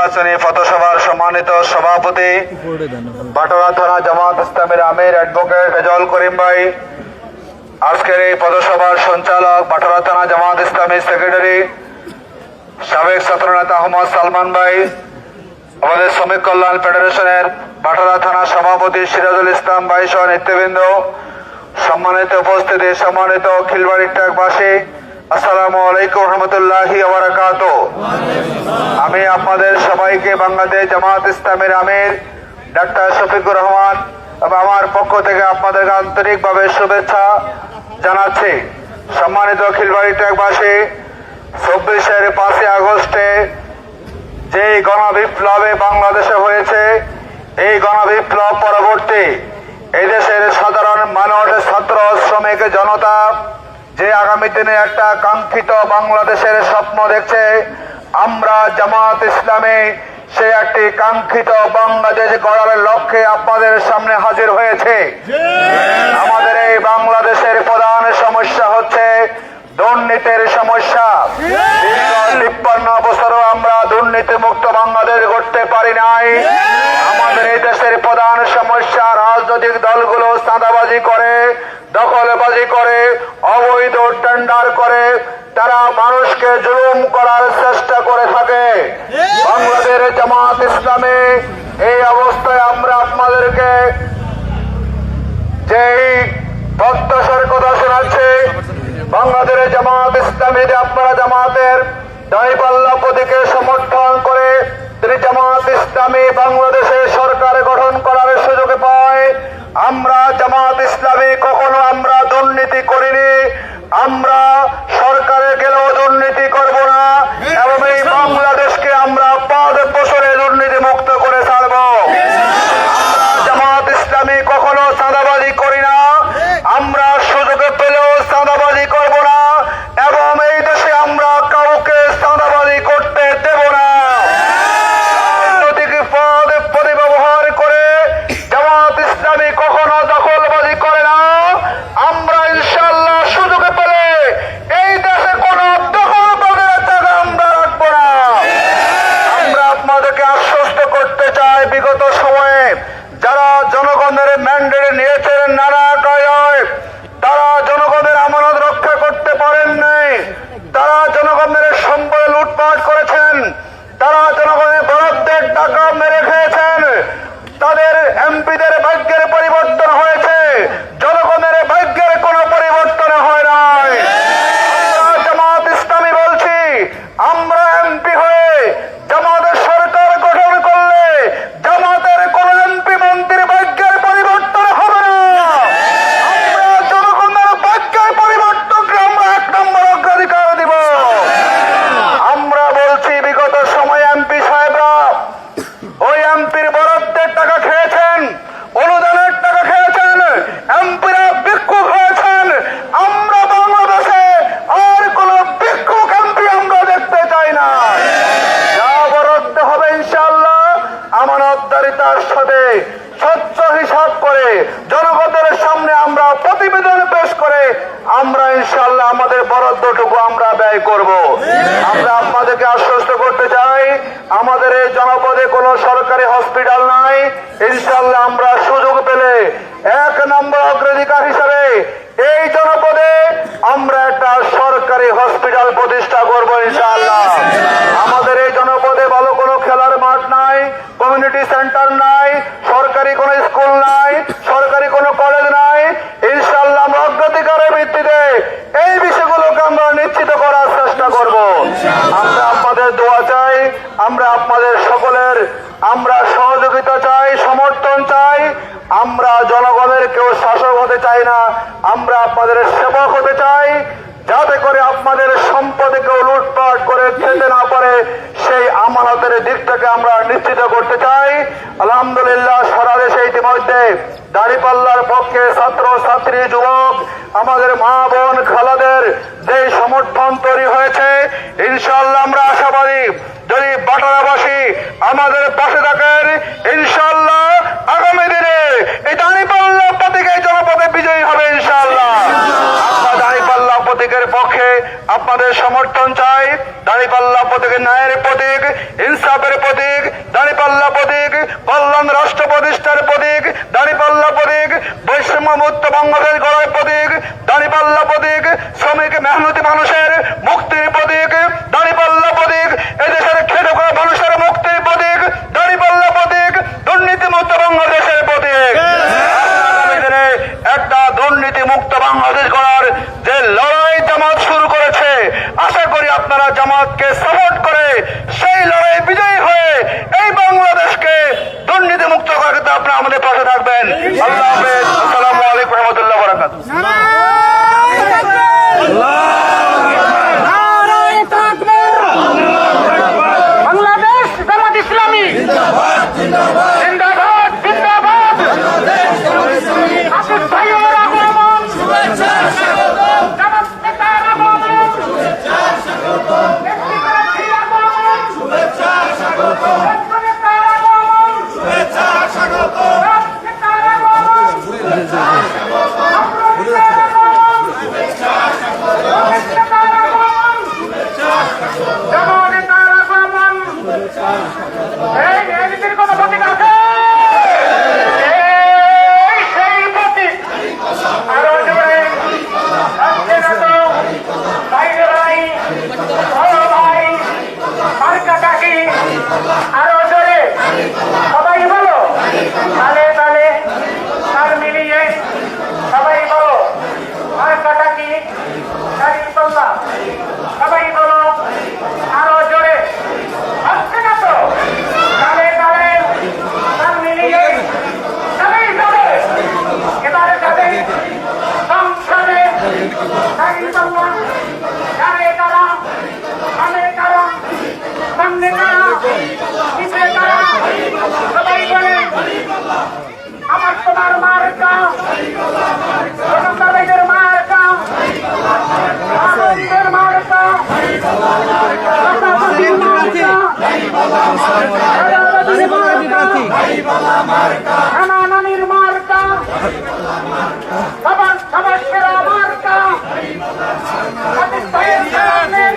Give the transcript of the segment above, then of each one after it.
নির্বাচনী পথসভার সম্মানিত সভাপতি, বাটোয়া থানা জামাত ইসলামের আমির অ্যাডভোকেট রেজল করিম ভাই, আজকের এই পথসভার সঞ্চালক বাটোয়া থানা জামাত ইসলামী সেক্রেটারি, সাবেক ছাত্রনেতা আহমদ সালমান ভাই, আমাদের শ্রমিক কল্যাণ ফেডারেশনের বাটোয়া থানা সভাপতি সিরাজুল ইসলাম ভাই সহ নেতৃবৃন্দ, সম্মানিত উপস্থিতি, সম্মানিত খিলবাড়ি ট্যাগবাসী আসসালামু আলাইকুম রহমতুল্লাহি আবরাকাত আমি আপনাদের সবাইকে বাংলাদেশ জামাত ইসলামের আমির, ডাক্তার শফিকুর রহমান, এবং আমার পক্ষ থেকে আপনাদেরকে আন্তরিকভাবে শুভেচ্ছা জানাচ্ছি। সম্মানিত খিলবাড়ি ট্যাগবাসী চব্বিশের পাঁচই আগস্টে যে গণবিপ্লবে বাংলাদেশে হয়েছে, এই গণবিপ্লব পরবর্তী এই দেশের সাধারণ মানুষ, ছাত্র, শ্রমিক, জনতা যে আগামী দিনে একটা কাঙ্ক্ষিত বাংলাদেশের স্বপ্ন দেখছে, আমরা জামাত ইসলামে, সে একটি কাঙ্ক্ষিত বাংলাদেশ গড়ার লক্ষ্যে আপনাদের সামনে হাজির হয়েছে। আমাদের এই বাংলাদেশের প্রধান সমস্যা হচ্ছে দুর্নীতির সমস্যা। তিপ্পান্ন বছরও আমরা দুর্নীতি মুক্ত বাংলাদেশ করতে পারি নাই। আমাদের এই দেশের প্রধান সমস্যা রাজনৈতিক দলগুলো চাঁদাবাজি করে। দখলবাজি করে অবৈধ টেন্ডার করে তারা মানুষকে জুলুম করার চেষ্টা করে থাকে। বাংলাদেশের জামাত ইসলামে এই অবস্থায় আমরা আপনাদেরকে যেই প্রত্যাশার কথা শোনাচ্ছে বাংলাদেশের জামাত ইসলামী যে আপনারা জামাতের দাঁড়িপাল্লা প্রতীকে সমর্থন করে তিনি জামাত ইসলামী বাংলাদেশে সরকার গঠন করার আমরা জামাত ইসলামী কখনো আমরা দুর্নীতি করিনি আমরা সরকারের গেলেও দুর্নীতি করব না এবং এই বাংলাদেশকে আমরা পাঁচ বছরে দুর্নীতি মুক্ত করে ছাড়বো আমরা জামাত ইসলামী কখনো চাঁদাবাজি করি না আমরা সুযোগ পেলেও চাঁদাবাজি করব না এবং এই দেশে আমরা কাউকে চাঁদাবাজি করতে দেব না রাজনৈতিক পদ পদে ব্যবহার করে জামাত ইসলামী কখনো দখলবাজি করে না আমরা ইনশাল্লাহ সুযোগ পেলে এই দেশে কোনো দখলবাজের টাকা আমরা রাখব না আমরা আপনাদেরকে আশ্বস্ত করতে চাই বিগত সময়ে যারা জনগণের ম্যান্ডেট নিয়েছেন নানা কায়দায় তারা জনগণের আমানত রক্ষা করতে পারেন নাই তারা জনগণের সম্পদে লুটপাট করেছেন তারা জনগণের বরাদ্দের টাকা মেরে খেয়েছেন তাদের এমপিদের ভাগ্যের পরিবর্তন হয়েছে জনগণের ভাগ্যের কোনো পরিবর্তন হয় নাই আমরা জামাত ইসলামী বলছি আমরা এমপি হয়ে জামাতের সরকার গঠন করলে জামাতের কোন এমপি মন্ত্রীর ভাগ্যের পরিবর্তন হবে না আমরা জনগণের ভাগ্যের পরিবর্তনকে আমরা এক নম্বর অগ্রাধিকার দিব আমরা বলছি বিগত সময় এমপি সাহেবরা ওই এমপির বরাদ্দের টাকা খেয়েছেন অনুদানের টাকা খেয়েছেন এমপিরা ভিক্ষুক হয়েছেন আমরা বাংলাদেশে আর কোন ভিক্ষুক এমপি আমরা দেখতে চাই না যা বরাদ্দ হবে ইনশাল্লাহ আমানতদারিতার সাথে স্বচ্ছ হিসাব করে জনগণের সামনে আমরা প্রতিবেদন পেশ করে আমরা ইনশাল্লাহ আমাদের বরাদ্দটুকু আমরা ব্যয় করব। আমরা আপনাদেরকে আশ্বস্ত করতে চাই, আমাদের এই জনপদে কোনো সরকারি হসপিটাল নাই। ইনশাল্লাহ আমরা সুযোগ পেলে এক নম্বর অগ্রাধিকার হিসাবে এই জনপদে আমরা একটা সরকারি হসপিটাল প্রতিষ্ঠা করব ইনশাআল্লাহ আমাদের এই জনপদে ভালো কোনো খেলার মাঠ নাই কমিউনিটি সেন্টার নাই সরকারি কোনো স্কুল নাই সরকারি কোনো কলেজ নাই ইনশাআল্লাহ আমরা অগ্রাধিকারের ভিত্তিতে এই বিষয়গুলোকে আমরা নিশ্চিত করার চেষ্টা করব আমরা আপনাদের দোয়া চাই আমরা আপনাদের সকলের আমরা সহযোগিতা চাই সমর্থন চাই আমরা জনগণের কেউ শাসক হতে চাই না আমরা আপনাদের সেবক হতে চাই যাতে করে আপনাদের সম্পদে কেউ লুটপাট করে খেতে না পারে আমানতের দিকটাকে আমরা নিশ্চিত করতে চাই। আলহামদুলিল্লাহ, সারা দেশে ইতিমধ্যে দাড়িপাল্লার পক্ষে ছাত্র, ছাত্রী, যুবক, আমাদের মা বোন খালাদের যে সমর্থন তৈরি হয়েছে ইনশাল্লাহ আমরা আশাবাদী। যদি বাটারাবাসী আমাদের পাশে থাকেন ইনশাল্লাহ আগামী দিনে এই দাঁড়িপাল্লা প্রতীকে জনপদে বিজয়ী হবে ইনশাল্লাহ আমরা দাঁড়িপাল্লা প্রতীকের পক্ষে আপনাদের সমর্থন চাই দাঁড়িপাল্লা প্রতীক ন্যায়ের প্রতীক ইনসাফের প্রতীক আমার তোমার মার্কা রকমদারদের মার্কা আনন্দের মার্কা রকমদারদের মার্কা নানানির মার্কা সবার সবার সেরা মার্কা পাকিস্তানের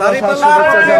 শুভেচ্ছা